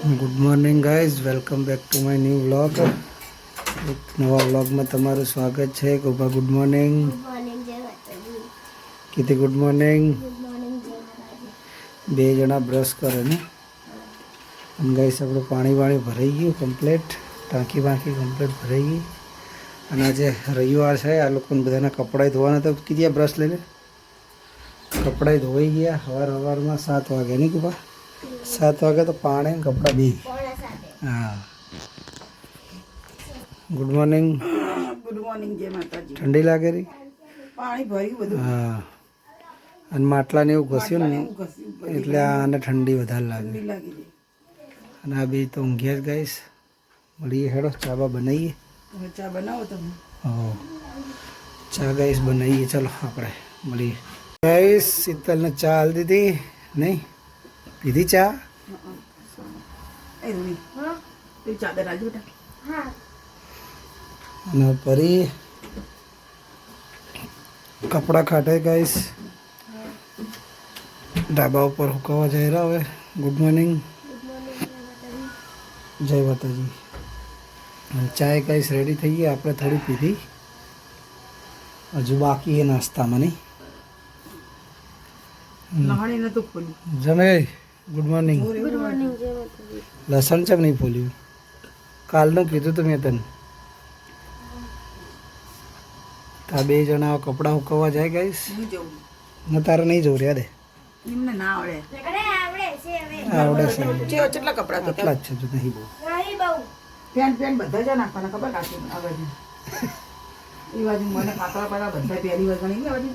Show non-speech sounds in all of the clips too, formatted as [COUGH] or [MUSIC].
Good morning guys welcome back to my new vlog એક નવા વ્લોગમાં તમારું સ્વાગત છે. ગોપા ગુડ મોર્નિંગ કીધી ગુડ મોર્નિંગ બે જણા બ્રશ કરે ને. અને ગાઈસ આપણું પાણી વાણી ભરાઈ ગયું કમ્પ્લેટ ટાંકી બાંકી કમ્પ્લેટ ભરાઈ ગઈ. અને આજે રવિવાર છે. આ લોકોને બધાના કપડાં ધોવાના તો કીધી બ્રશ લઈને. કપડાં ધોવાઈ ગયા. સવાર સવારમાં સાત વાગે નહીં કુપા સાત વાગે તો પાણી કપડાં બી. હા. ગુડ મોર્નિંગ ગુડ મોર્નિંગ જય માતાજી. ઠંડી લાગે રહી પાણી ભર્યું બધું. હા. અને માટલાને એવું ઘસ્યું ને એટલે આને ઠંડી વધારે લાગે. લાગી અને આ બી તો ઊંઘ્યા જ ગાઈશ. મળીએ હેડો ચાબા બનાવીએ ચા બનાવો તમે? હો. ચા ગાઈશ બનાવીએ ચલો આપણે મળીએ. ગાઈશ શીતલને ચા હાલ દીધી. નહીં? પીધી ચા એ રૂડી હા તું ચાદર આજે બેટા હા અને ફરી કપડાં ખાટે ગાઈશ ઢાબા ઉપર હુકાવા જઈ રહ્યા હવે ગુડ મોર્નિંગ ગુડ મોર્નિંગ જય માતાજી જય માતાજી અને ચાય ગાઈશ રેડી થઈ ગઈ આપણે થોડી પીધી હજુ બાકી એ નાસ્તામાં નહીં લહણી જમે ગુડ મોર્નિંગ ગુડ મોર્નિંગ લસણ ચમ નહીં ફોલ્યું? કાલનું કીધું તું મેં તને. તા બે જણા કપડાં હુકવવા જાય ગઈશ હું તારે નહીં જવું રે દે એમને ના આવડે. આવડે છે હવે. આવડે છે છે કેટલા કપડા તો આટલા જ છે જો નહીં બહુ. નહીં બહુ. પેન્ટ પેન્ટ બધા જ નાખવાના ખબર? કાઢી આ બાજુ. એ બાજુ મને કાકડા બધા પહેરી વગણી ને આ બાજુ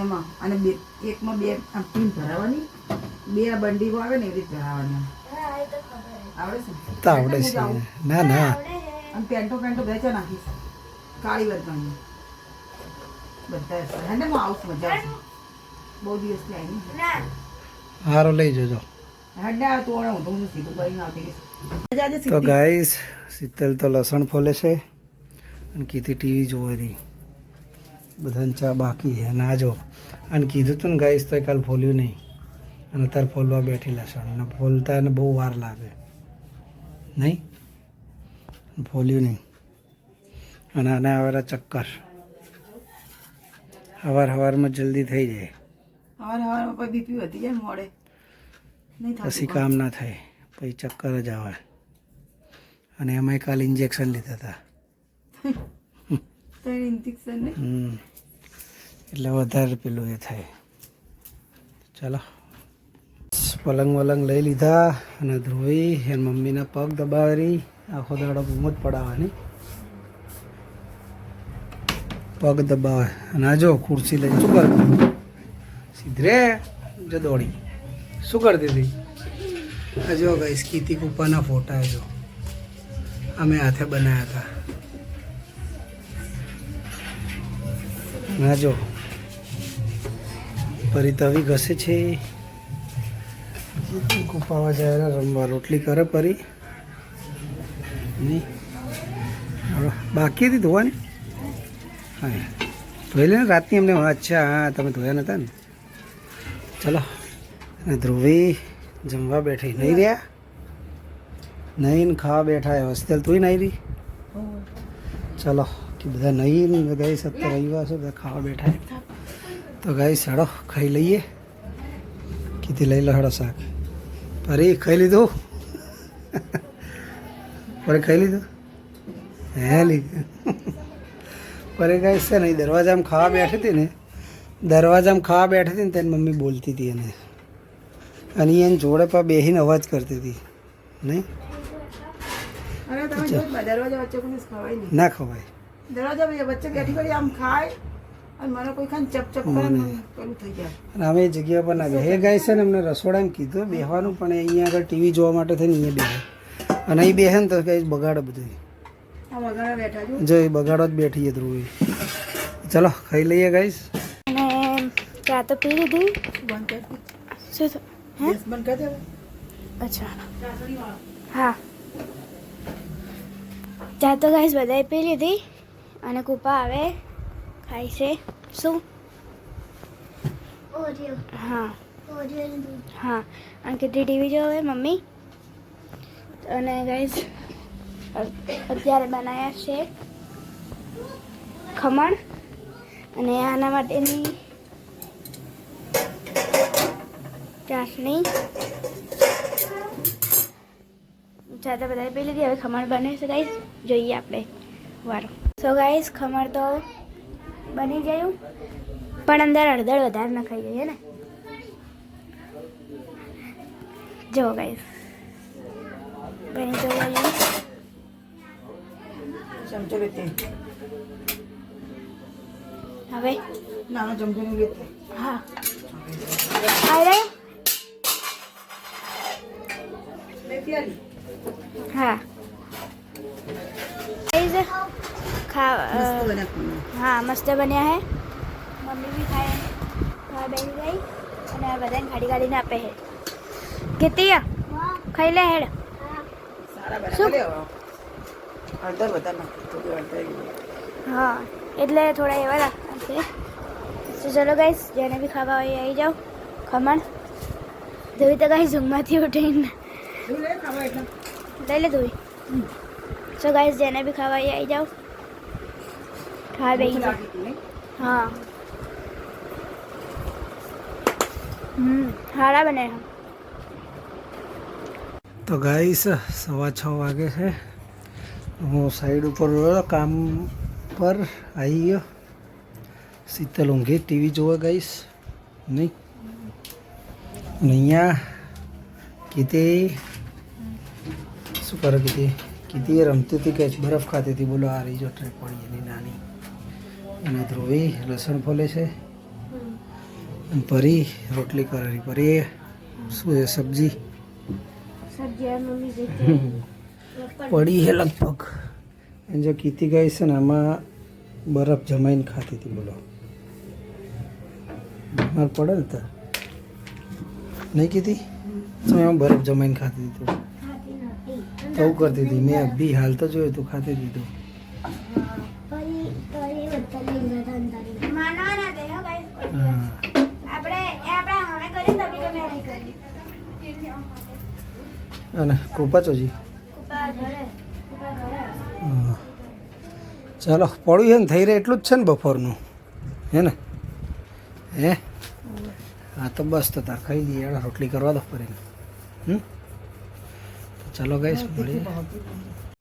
એમાં. અને બે એકમાં બે આમ ટીમ ભરાવાની. બે આ બંડીઓ આવે ને એવી રીતે ભરાવાની આવડે છે તો આવડે છે. ના ના. અને પેન્ટો પેન્ટો બેચા નાખીશ. કાળી વર્ગની. બધા હેને હું આવું મજા આવશે. બહુ દિવસથી આવી હારો લઈ જજો. તું હું હું સીધું કરીને આવતી રહીશ. તો ગાઈસ શીતલ તો લસણ ફોલે છે. અને કીધી ટીવી જોવે રહી બધાને ચા બાકી છે ના જો અને કીધું તું ને ગાઈસ તો કાલ ફોલ્યું નહીં. અને અત્યારે ફોલવા બેઠી લસણ અને ફોલતા એને બહુ વાર લાગે. નહીં? ફોલ્યું નહીં. અને આને આવેલા ચક્કર. સવાર હવારમાં જલ્દી થઈ જાય. હવાર હવારમાં પછી બીપી વધી જાય મોડે. પછી કામ ના થાય. પછી ચક્કર જ આવે. અને એમાંય કાલ ઇન્જેક્શન લીધા હતા. [LAUGHS] એટલે વધારે પેલું એ થાય. ચાલો. પલંગ વલંગ લઈ લીધા અને ધ્રુવી એની મમ્મીના પગ દબાવી. આખો દાડો બૂમ જ પડાવવાની. પગ દબાવે. અને આ જો ખુરશી લઈને શું કર સીધરે જો દોડી. શું કરતી હતી? આ જો ગઈ કીતી કુપાના ફોટા જો. અમે હાથે બનાવ્યા હતા. ના જો. પરી તવી ઘસે છે. કુપાવા જાય રમવા રોટલી કરે પરી બાકી હતી ધોવાની? હા. ધોઈ લે ને રાતની એમને અચ્છા હા તમે ધોયા નતા ને? ચલો. અને ધ્રુવી જમવા બેઠી. નહીં રહ્યા? નહીં ને ખાવા બેઠા. એ હોસ્ટેલ તું નહીં રહી? ચલો. કે બધા નહીં ગઈ સત્તર રવિવાર છે બધા ખાવા બેઠા. તો ગઈ સાડો ખાઈ લઈએ. કીધી લઈ લો હડો શાક. પરી ખાઈ લીધું? પરે ખાઈ લીધું? હે લીધું. પરે ગઈ છે નહીં દરવાજામાં ખાવા બેઠી હતી ને દરવાજામાં ખાવા બેઠી હતી ને તેની મમ્મી બોલતી હતી એને. અને એને જોડે પણ બેસીને અવાજ કરતી હતી. અરે નહીં. ના ખવાય. દરવાજા વચ્ચે બેઠી કરી આમ ખાય અને મને કોઈ ખાને ચપ ચપ કરે પેલું થઈ જાય. અને અમે એ જગ્યા પર ના બે એ ગાય છે ને અમને રસોડામાં કીધું બેહવાનું પણ અહીંયા આગળ ટીવી જોવા માટે થઈને અહીંયા બેહે. અને અહીં બેહે ને તો કઈ બગાડે બધું આ બેઠા જો એ બગાડો જ બેઠી ધ્રુવી. ચલો ખાઈ લઈએ ગાઈસ. અને ચા તો પી લીધી. બંધ કરી દે. શું થયું? હે? બંધ કરી દે અચ્છા. હા. ચા તો ગાઈસ બધાએ પી લીધી. અને કૂપા આવે ખાય છે. શું? હા. હા. અને કેટલી ટીવી જોવે મમ્મી? અને ગાઈઝ અત્યારે બનાવ્યા છે ખમણ. અને આના માટેની ચાસણી. ચાતા બધા પી લીધી હવે ખમણ બને છે ગાઈઝ જોઈએ આપણે વારો. સો ગાઈઝ ખમણ તો બની ગયું. પણ અંદર અડધડ વધારે નખાઈ જઈએ ને. જો ગાઈઝ બની તો ગયું ચમચો લેતે. હવે? નાનો ચમચો નહીં લેતે. હા. આવે લેતી આલી. હા ગાઈઝ ખા અ, મસ્ત બન્યા ખમણ. હા મસ્ત બન્યા હે મમ્મી બી ખાય ખાવા બેસી ગઈ અને આ બધાને ખાડી કાઢીને આપે છે કીતી ખાઈ લે હેડ સારા બન્યા શું? ભલે હવે. હળદર વધારે નાખી થોડી હળદર હા એટલે થોડા એવા રાખશે તો ચલો ગાઈસ જેને બી ખાવા હોય એ આવી જાઓ ખમણ ધોઈ તો ગાઈસ ઊંઘમાંથી ઉઠીને એવું લે ખાવા એટલે લઈ લે ધોઈ સો ગાઈસ જેને બી ખાવા હોય એ આવી જાઓ ખાવા બેસી જાઓ લાગી હતી નહીં? હા હમ સારા બને છે તો ગાઈસ સવા છ વાગે છે હું સાઈડ ઉપર રહ્યો કામ પર આવી ગયો શીતલ ઊંઘી ટીવી જોવા ગાઈસ નહીં અને અહીંયા કીધી શું કરે કીધી કીધી એ રમતી હતી કે બરફ ખાતી હતી બોલો આ રહી જો ટ્રેક પડી એની નાની અને ધ્રુવી લસણ ફોલે છે. અને પરી રોટલી કરેલી પરી. શું છે સબ્જી? [LAUGHS] પડી છે લગભગ. એમ જો કીતી ગઈ છે ને આમાં બરફ જમાઈને ખાતી હતી બોલો. મારે પડે ને તો. નહીં કીધી તો એમાં બરફ જમાઈને ખાતી હતી તું? કરતી હતી? મેં બી હાલ તો જોયું તું ખાતી હતી તું માનવાના દે હો ગાઈસ હા આપણે એ આપણે હવે કરી તો બી તમે નહીં કરી અને કૃપા ચોજી. ચાલો, પડ્યું છે ને, થઈ રહે એટલું જ છે ને બપોરનું. હે ને? હે? હા, તો બસ, તો તાર ખાઈ દઈએ યાર રોટલી કરવા દો ફરીને. હમ? ચાલો ગાઈસ, મળીએ.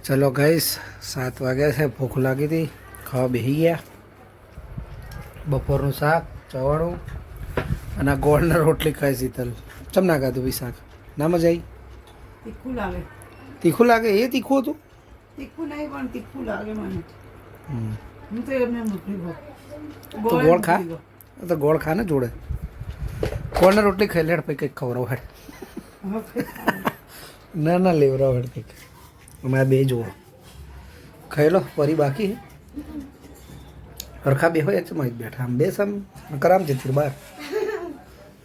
ચલો ગાઈસ, સાત વાગ્યા છે, ભૂખ લાગી હતી. ખાવા બેસી ગયા. બપોરનું શાક, ચવાણું અને ગોળના રોટલી ખાઈ શીતલ. ચમ ના ખાધું ભાઈ શાક? ના મજા આવી તીખું લાગે. તીખું લાગે? એ તીખું હતું? તીખું નહીં પણ તીખું લાગે મને. હું તો એમને મોકલી તો ગોળ ખા. તો ગોળ ખા ને જોડે. કોને રોટલી ખાઈ લેડ પછી કંઈક ખવડાવ હેડ. ના ના લેવરાવ હેડ કંઈક. અમે બે જુઓ. ખાઈ લો ફરી બાકી. હરખા બે હોય છે જ બેઠા. આમ બેસ આમ કરામ છે બહાર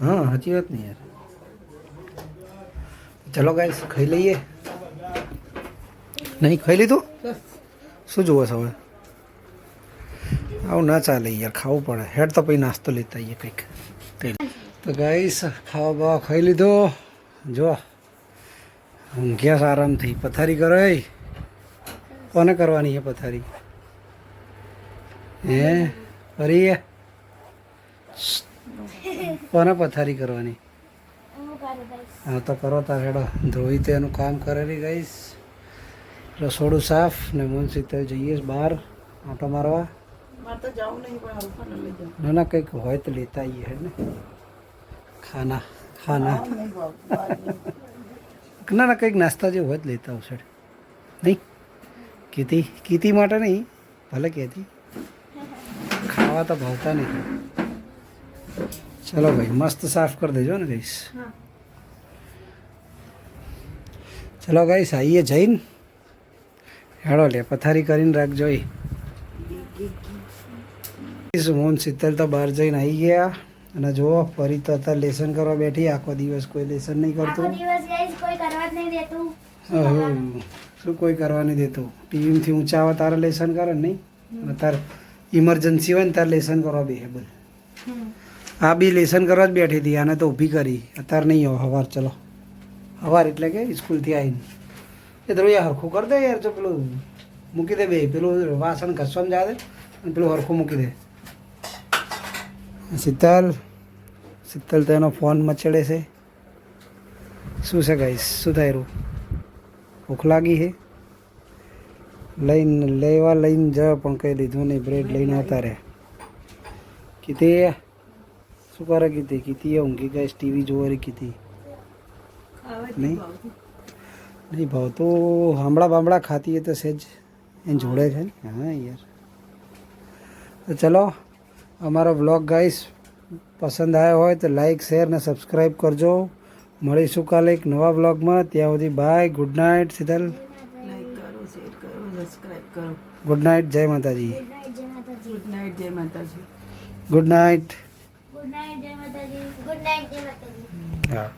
હા સાચી વાત નહીં યાર. ચલો ગાઈસ ખાઈ લઈએ નહીં ખાઈ લીધું શું જુઓ છો હવે? આવું ના ચાલે યાર, ખાવું પડે. હેડ તો પછી નાસ્તો લેતા આવીએ કંઈક તેલ. તો ગાઈસ ખાવા બાવા ખાઈ લીધો. જો, ઊંઘ્યા છે આરામથી. પથારી કરો એ કોને કરવાની છે પથારી? હે? ફરી કોને પથારી કરવાની? હું તો કરો તાર હેડો. ધોઈ તે એનું કામ કરેલી ગઈશ રસોડું સાફ ને મુનસી તે જઈએ બહાર આંટો મારવા. ના ના કંઈક હોય તો લેતા આવીએ હેડ ને? ખાના ખાના. ના ના કંઈક નાસ્તા જેવું હોય તો લેતા આવશે નહીં? કીતી કીતી માટે નહીં ભલે કહેતી. ખાવા તો ભાવતા નહીં. ચલો ભાઈ મસ્ત સાફ કરી દેજો ને ગઈશ હા ચલો ગાઈસ આવીએ જઈને. હેડો લે પથારી કરીને રાખજો એ મોહન સિત્તેર તો બહાર જઈને આવી ગયા. અને જુઓ ફરી તો અત્યારે લેસન કરવા બેઠી. આખો દિવસ કોઈ લેસન નહીં કરતું. જ શું કોઈ કરવા નહીં દેતું? ટીવીમાંથી ઊંચા આવે તારે લેસન કરે નહીં? તારે ઇમરજન્સી હોય ને તારે લેસન કરવા બે બધું. આ બી લેસન કરવા જ બેઠી હતી આને તો ઊભી કરી. અત્યારે નહીં આવે સવાર ચલો. સવાર એટલે કે સ્કૂલથી આવીને. એ ધ્રુવ યાર હરખું કરી દે યાર, જો પેલું મૂકી દે બે, પેલું વાસણ ઘસવામાં જાય અને પેલું હરખું મૂકી દે. શીતલ શીતલ તો એનો ફોન મચડે છે. શું છે ગાઈસ શું થાય રહ્યું? ભૂખ લાગી છે? લઈને, લેવા લઈને જ પણ કંઈ લીધું નહીં બ્રેડ લઈને આવતા રહે કીધી શું કરે કીધી? કીધી ઊંઘી ગઈશ ટીવી જોવા રહી કીધી. નહીં? નહીં ભાવ તો હામડા બામડા ખાતી હોય તો સહેજ એને જોડે છે ને? હા યાર. તો ચલો અમારો બ્લોગ ગાઈસ પસંદ આવ્યો હોય તો લાઈક શેર ને સબસ્ક્રાઈબ કરજો. મળીશું કાલે એક નવા બ્લોગમાં ત્યાં સુધી bye good night Sheetal. Like કરો શેર કરો સબસ્ક્રાઈબ કરો. ગુડ નાઇટ જય માતાજી. ગુડ નાઇટ જય માતાજી. ગુડ નાઇટ ગુડ નાઇટ જય માતાજી. ગુડ નાઇટ જય માતાજી. હા.